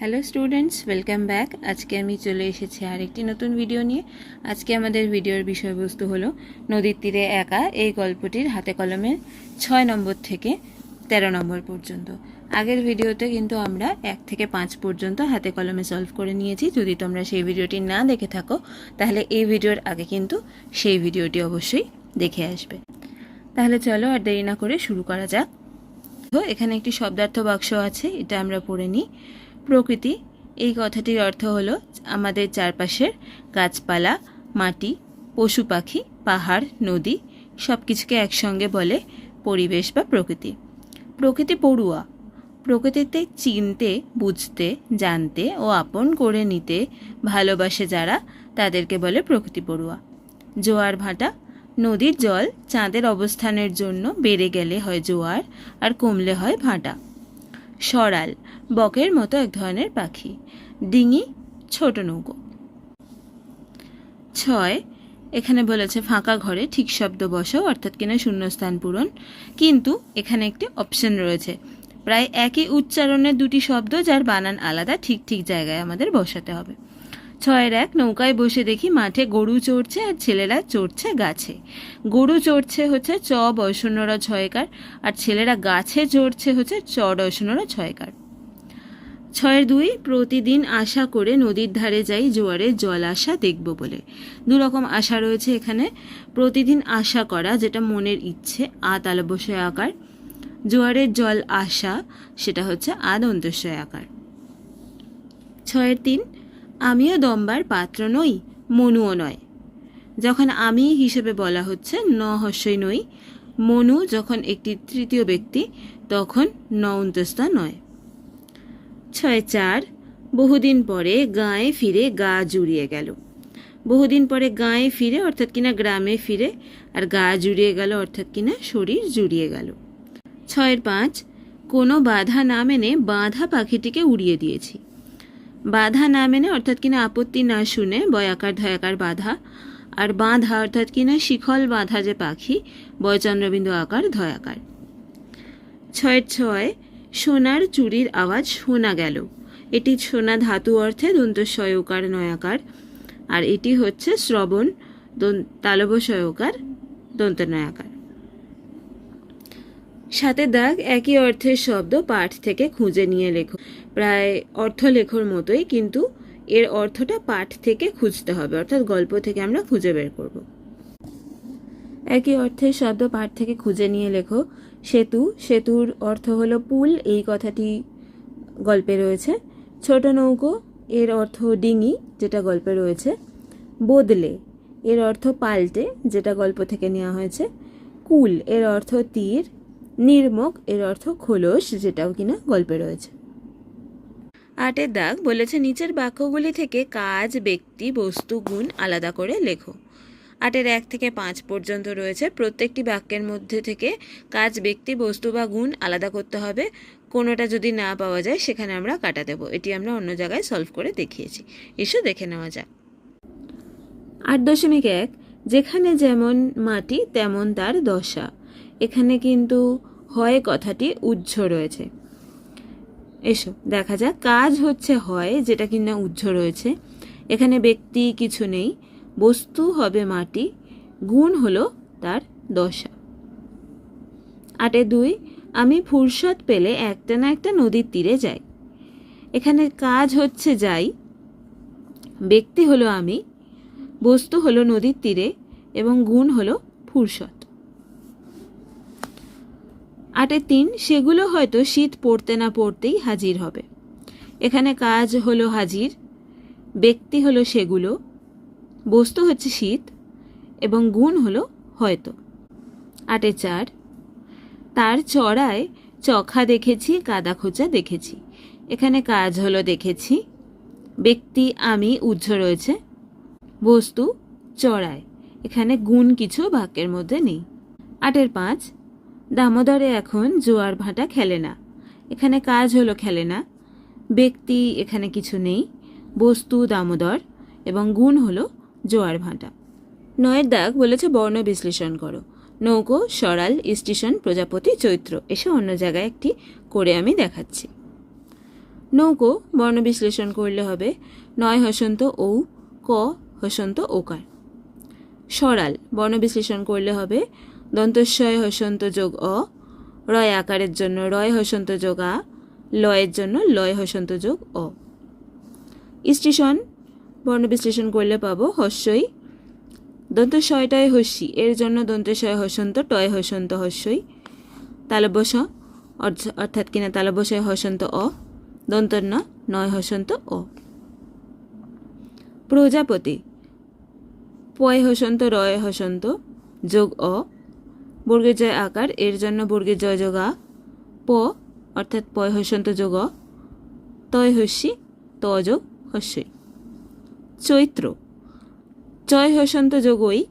Hello students welcome back আজকে আমি চলে এসেছি আরেকটি নতুন ভিডিও নিয়ে। আজকে আমাদের ভিডিওর বিষয়বস্তু হলো নদীর তীরে একা এই গল্পটির হাতে কলমে ছয় নম্বর থেকে তেরো নম্বর পর্যন্ত। আগের ভিডিওতে কিন্তু আমরা এক থেকে পাঁচ পর্যন্ত হাতে কলমে সলভ করে নিয়েছি। যদি তোমরা সেই ভিডিওটি না দেখে থাকো, তাহলে এই ভিডিওর আগে কিন্তু সেই ভিডিওটি অবশ্যই দেখে আসবে। তাহলে চলো আর দেরি না করে শুরু করা যাক। তো এখানে একটি শব্দার্থ বাক্স আছে, এটা আমরা পড়ে নিই। প্রকৃতি, এই কথাটির অর্থ হলো আমাদের চারপাশের গাছপালা, মাটি, পশু পাখি, পাহাড়, নদী সব কিছুকে একসঙ্গে বলে পরিবেশ বা প্রকৃতি। প্রকৃতি পড়ুয়া। প্রকৃতিতে চিনতে, বুঝতে, জানতে ও আপন করে নিতে ভালোবাসে যারা, তাদেরকে বলে প্রকৃতি পড়ুয়া। জোয়ার ভাটা। নদীর জল চাঁদের অবস্থানের জন্য বেড়ে গেলে হয় জোয়ার আর কমলে হয় ভাটা। সরাল। বকের মতো এক ধরনের পাখি। ডিঙি, ছোট নৌকো। ছয়, এখানে বলেছে ফাঁকা ঘরে ঠিক শব্দ বসাও, অর্থাৎ কিনা শূন্যস্থান পূরণ। কিন্তু এখানে একটি অপশন রয়েছে। প্রায় একই উচ্চারণের দুটি শব্দ, যার বানান আলাদা, ঠিক ঠিক জায়গায় আমাদের বসাতে হবে। ছয়ের এক, নৌকায় বসে দেখি মাঠে গরু চড়ছে আর ছেলেরা চড়ছে গাছে। গরু চড়ছে হচ্ছে চ বয়শূন্যরা ছয়কার, আর ছেলেরা গাছে চড়ছে হচ্ছে চ ডয়শূন্যরা ছয়কার। ছয়ের দুই, প্রতিদিন আশা করে নদীর ধারে যাই জোয়ারের জল আসা দেখব বলে। দু রকম আশা রয়েছে এখানে। প্রতিদিন আশা করা, যেটা মনের ইচ্ছে আ তালবশয় আকার। জোয়ারের জল আসা, সেটা হচ্ছে আদ অন্তস্বয় আকার। ছয়ের তিন, আমিও দম্বার পাত্র নই, মনুও নয়। যখন আমি হিসেবে বলা হচ্ছে ন হস্যই নই, মনু যখন একটি তৃতীয় ব্যক্তি, তখন ন অন্তস্থা নয়। ছয় চার, বহুদিন পরে গায়ে ফিরে গা জুড়িয়ে গেল। বহুদিন পরে গায়ে ফিরে, অর্থাৎ কিনা গ্রামে ফিরে, আর গা জুড়িয়ে গেল, অর্থাৎ কিনা শরীর জুড়িয়ে গেল। ছয়ের পাঁচ, কোনো বাধা না মেনে বাঁধা পাখিটিকে উড়িয়ে দিয়েছি। বাধা না মেনে, অর্থাৎ কিনা আপত্তি না শুনে বয়াকার ধয়াকার বাধা, আর বাঁধা, অর্থাৎ কিনা শিখল বাঁধা যে পাখি, বয়চন্দ্রবিন্দু আকার ধয়াকার। ছয়ের ছয় সোনার চুরির আওয়াজ শোনা গেল। এটি সোনা ধাতু অর্থে দন্তস্বয়কার নয়াকার, আর এটি হচ্ছে শ্রবণ তালবসয়কার দন্তনয়াকার। সাথে দাগ একই অর্থের শব্দ পাঠ থেকে খুঁজে নিয়ে লেখো। প্রায় অর্থ লেখোর মতোই কিন্তু এর অর্থটা পাঠ থেকে খুঁজতে হবে, অর্থাৎ গল্প থেকে আমরা খুঁজে বের করব। একই অর্থের শব্দ পাঠ থেকে খুঁজে নিয়ে লেখো সেতু, সেতুর অর্থ হলো পুল, এই কথাটি গল্পে রয়েছে। ছোট নৌকো, এর অর্থ ডিঙি, যেটা গল্পে রয়েছে। বদলে, এর অর্থ পাল্টে, যেটা গল্প থেকে নেওয়া হয়েছে। কুল, এর অর্থ তীর। নির্মক, এর অর্থ খোলস, যেটাও কিনা গল্পে রয়েছে। আটের দাগ বলেছে, নিচের বাক্যগুলি থেকে কাজ, ব্যক্তি, বস্তু, গুণ আলাদা করে লেখো। আটের এক থেকে পাঁচ পর্যন্ত রয়েছে। প্রত্যেকটি বাক্যের মধ্যে থেকে কাজ, ব্যক্তি, বস্তু বা গুণ আলাদা করতে হবে। কোনোটা যদি না পাওয়া যায়, সেখানে আমরা কাটা দেব। এটি আমরা অন্য জায়গায় সলভ করে দেখিয়েছি। এসো দেখে নেওয়া যাক। আট দশমিক এক, যেখানে যেমন মাটি, তেমন তার দশা। এখানে কিন্তু হয় কথাটি উজ্জ রয়েছে। এসো দেখা যাক। কাজ হচ্ছে হয়, যেটা কিনা উজ্জ রয়েছে। এখানে ব্যক্তি কিছু নেই। বস্তু হবে মাটি, গুণ হলো তার দশা। আটে দুই, আমি ফুরসত পেলে একটা না একটা নদীর তীরে যাই। এখানে কাজ হচ্ছে যাই। ব্যক্তি হলো আমি, বস্তু হলো নদীর তীরে এবং গুণ হলো ফুরসত। আটে তিন, সেগুলো হয়তো শীত পড়তে না পড়তেই হাজির হবে। এখানে কাজ হলো হাজির, ব্যক্তি হলো সেগুলো বস্তু হচ্ছে শীত এবং গুণ হলো হয়তো। আটে চার, তার চড়ায় চখা দেখেছি কাদা খোঁচা দেখেছি। এখানে কাজ হলো দেখেছি, ব্যক্তি, আমি উজ্জ্ব রয়েছে। বস্তু, চড়ায়, এখানে গুণ কিছু বাক্যের মধ্যে নেই। আটের পাঁচ, দামোদরে এখন জোয়ার ভাটা খেলে না। এখানে কাজ হলো খেলে না। ব্যক্তি, এখানে কিছু নেই। বস্তু, দামোদর এবং গুণ হলো জোয়ার ভাঁটা নয়ের দাগ বলেছে বর্ণ বিশ্লেষণ করো। নৌকো সরাল স্টেশন, প্রজাপতি, চৈত্র, এসে অন্য জায়গায় একটি করে আমি দেখাচ্ছি। নৌকো, বর্ণ বিশ্লেষণ করলে হবে নয় হসন্ত ঔ, ক হসন্ত ওকার। সরাল বর্ণ বিশ্লেষণ করলে হবে দন্তস্বয় হসন্ত যোগ অ, রয় আকারের জন্য রয় হসন্ত যোগ আ, লয়ের জন্য লয় হসন্ত যোগ অ। স্টেশন বর্ণ বিশ্লেষণ করলে পাবো হস্যই। দন্তস্বয়টায় হস্যি, এর জন্য দন্তস্বয় হসন্ত, টয় হসন্ত হস্যই। তালব্যস অর্থ- অর্থাৎ কিনা তালব্যসয় হসন্ত অ দন্ত ন নয় হসন্ত অ। প্রজাপতি, পয় হসন্ত, রয় হসন্ত, যোগ অ। বর্গের জয় আকার, এর জন্য বর্গের জয় যোগ আ। প, অর্থাৎ পয় হসন্ত যোগ অ। তয় হস্যি, ত যোগ হস্যই। চৈত্র। চয় হসন্ত যোগ ওই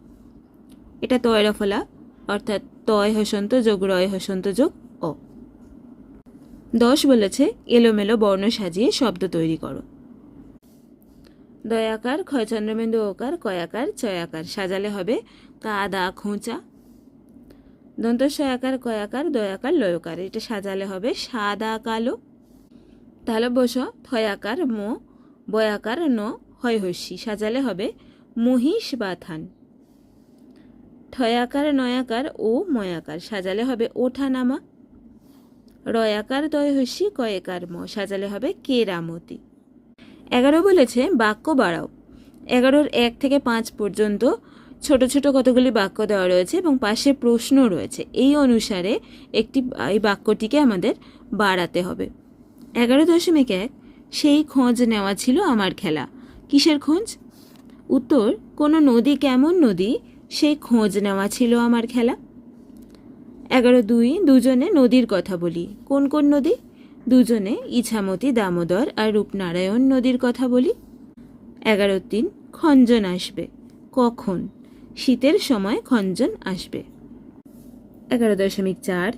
এটা তয়রা ফলা, অর্থাৎ তয় হসন্ত যোগ রয় হসন্ত যোগ অ। দশ বলেছে, এলোমেলো বর্ণ সাজিয়ে শব্দ তৈরি করো। দয়াকার ক্ষয় চন্দ্রবিন্দু ওকার, কয়াকার, চয়াকার, সাজালে হবে কা, দা, খোঁচা। দন্তস্বয়াকার, কয়াকার, দয়াকার, লয়কার, এটা সাজালে হবে সাদা কালো। তাহলে বস থয়াকার, মো, বয়াকার, ন হয় সাজালে হবে মহিষ বা থান ঠয়াকার, নয়াকার ও ময়াকার, সাজালে হবে ওঠা নামা রয়াকার দয় হস্যি কয়েকার ম, সাজালে হবে কেরামতি। এগারো বলেছে বাক্য বাড়াও। এগারোর এক থেকে পাঁচ পর্যন্ত ছোট ছোট কতগুলি বাক্য দেওয়া রয়েছে এবং পাশে প্রশ্ন রয়েছে। এই অনুসারে একটি এই বাক্যটিকে আমাদের বাড়াতে হবে। এগারো দশমিক এক, সেই খোঁজ নেওয়া ছিল আমার খেলা। কিসের খোঁজ? উত্তর, কোনো নদী কেমন নদী? সেই খোঁজ নেওয়া ছিল আমার খেলা। এগারো দুই, দুজনে নদীর কথা বলি। কোন কোন নদী? দুজনে ইছামতি, দামোদর আর রূপনারায়ণ নদীর কথা বলি। এগারো তিন, খঞ্জন আসবে। কখন? শীতের সময় খঞ্জন আসবে। এগারো দশমিক চার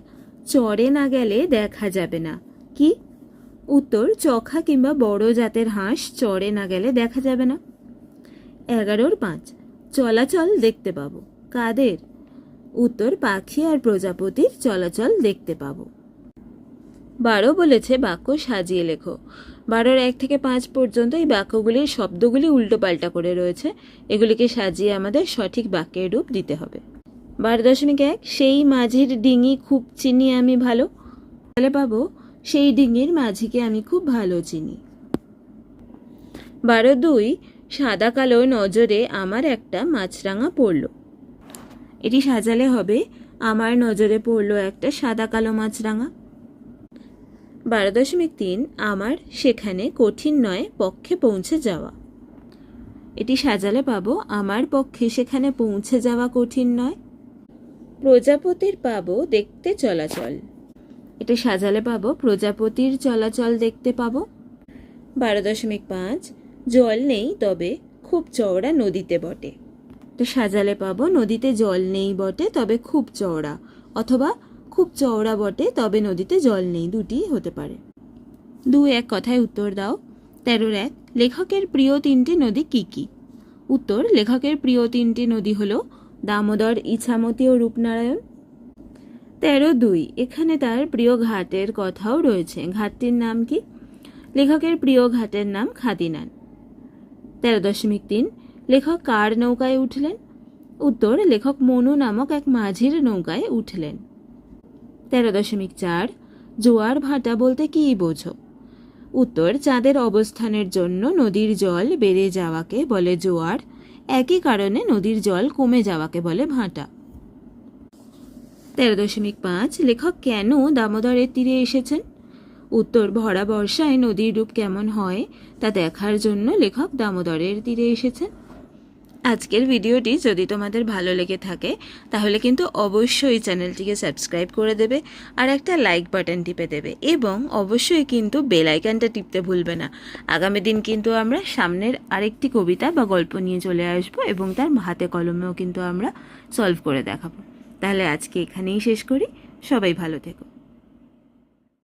চড়ে না গেলে দেখা যাবে না। কি? উত্তর, চখা কিংবা বড় জাতের হাঁস চড়ে না গেলে দেখা যাবে না। এগারোর পাঁচ, চলাচল দেখতে পাবো। কাদের? উত্তর, পাখি আর প্রজাপতির চলাচল দেখতে পাবো। বারো বলেছে বাক্য সাজিয়ে লেখো। বারোর এক থেকে পাঁচ পর্যন্ত এই বাক্যগুলির শব্দগুলি উল্টোপাল্টা করে রয়েছে। এগুলিকে সাজিয়ে আমাদের সঠিক বাক্যের রূপ দিতে হবে। বারো দশমিক এক, সেই মাঝির ডিঙি খুব চিনি আমি ভালো। তাহলে পাবো সেই ডিঙির মাঝিকে আমি খুব ভালো চিনি। বারো দুই সাদা কালো নজরে আমার একটা মাছরাঙা পড়ল। এটি সাজালে হবে, আমার নজরে পড়ল একটা সাদা কালো মাছরাঙা। বারো দশমিক তিন, আমার সেখানে কঠিন নয় পক্ষে পৌঁছে যাওয়া। এটি সাজালে পাবো, আমার পক্ষে সেখানে পৌঁছে যাওয়া কঠিন নয়। প্রজাপতির পাবো দেখতে চলাচল। এটা সাজালে পাবো, প্রজাপতির চলাচল দেখতে পাবো। বারো দশমিক পাঁচ, জল নেই তবে খুব চওড়া নদীতে বটে। তো সাজালে পাবো, নদীতে জল নেই বটে তবে খুব চওড়া, অথবা খুব চওড়া বটে তবে নদীতে জল নেই দুটি হতে পারে। দু এক কথায় উত্তর দাও। তেরোর এক, লেখকের প্রিয় তিনটি নদী কি কি? উত্তর, লেখকের প্রিয় তিনটি নদী হলো দামোদর, ইছামতি ও রূপনারায়ণ। তেরো দুই। এখানে তার প্রিয় ঘাটের কথাও রয়েছে। ঘাটটির নাম কি? লেখকের প্রিয় ঘাটের নাম খাদিনান। তেরো দশমিক তিন। লেখক কার নৌকায় উঠলেন? উত্তর, লেখক মনু নামক এক মাঝির নৌকায় উঠলেন। তেরো দশমিক চার। জোয়ার ভাটা বলতে কী বোঝো? উত্তর, চাঁদের অবস্থানের জন্য নদীর জল বেড়ে যাওয়াকে বলে জোয়ার। একই কারণে নদীর জল কমে যাওয়াকে বলে ভাটা। তেরো দশমিক পাঁচ, লেখক কেন দামোদরের তীরে এসেছেন? উত্তর, ভরা বর্ষায় নদীর রূপ কেমন হয় তা দেখার জন্য লেখক দামোদরের তীরে এসেছেন। আজকের ভিডিওটি যদি তোমাদের ভালো লেগে থাকে, তাহলে কিন্তু অবশ্যই চ্যানেলটিকে সাবস্ক্রাইব করে দেবে আর একটা লাইক বাটন টিপে দেবে এবং অবশ্যই কিন্তু বেল আইকনটা টিপতে ভুলবে না। আগামী দিন কিন্তু আমরা সামনের আরেকটি কবিতা বা গল্প নিয়ে চলে আসব এবং তার হাতে কলমেও কিন্তু আমরা সলভ করে দেখাবো। তাহলে আজকে এখানেই শেষ করি। সবাই ভালো থেকো।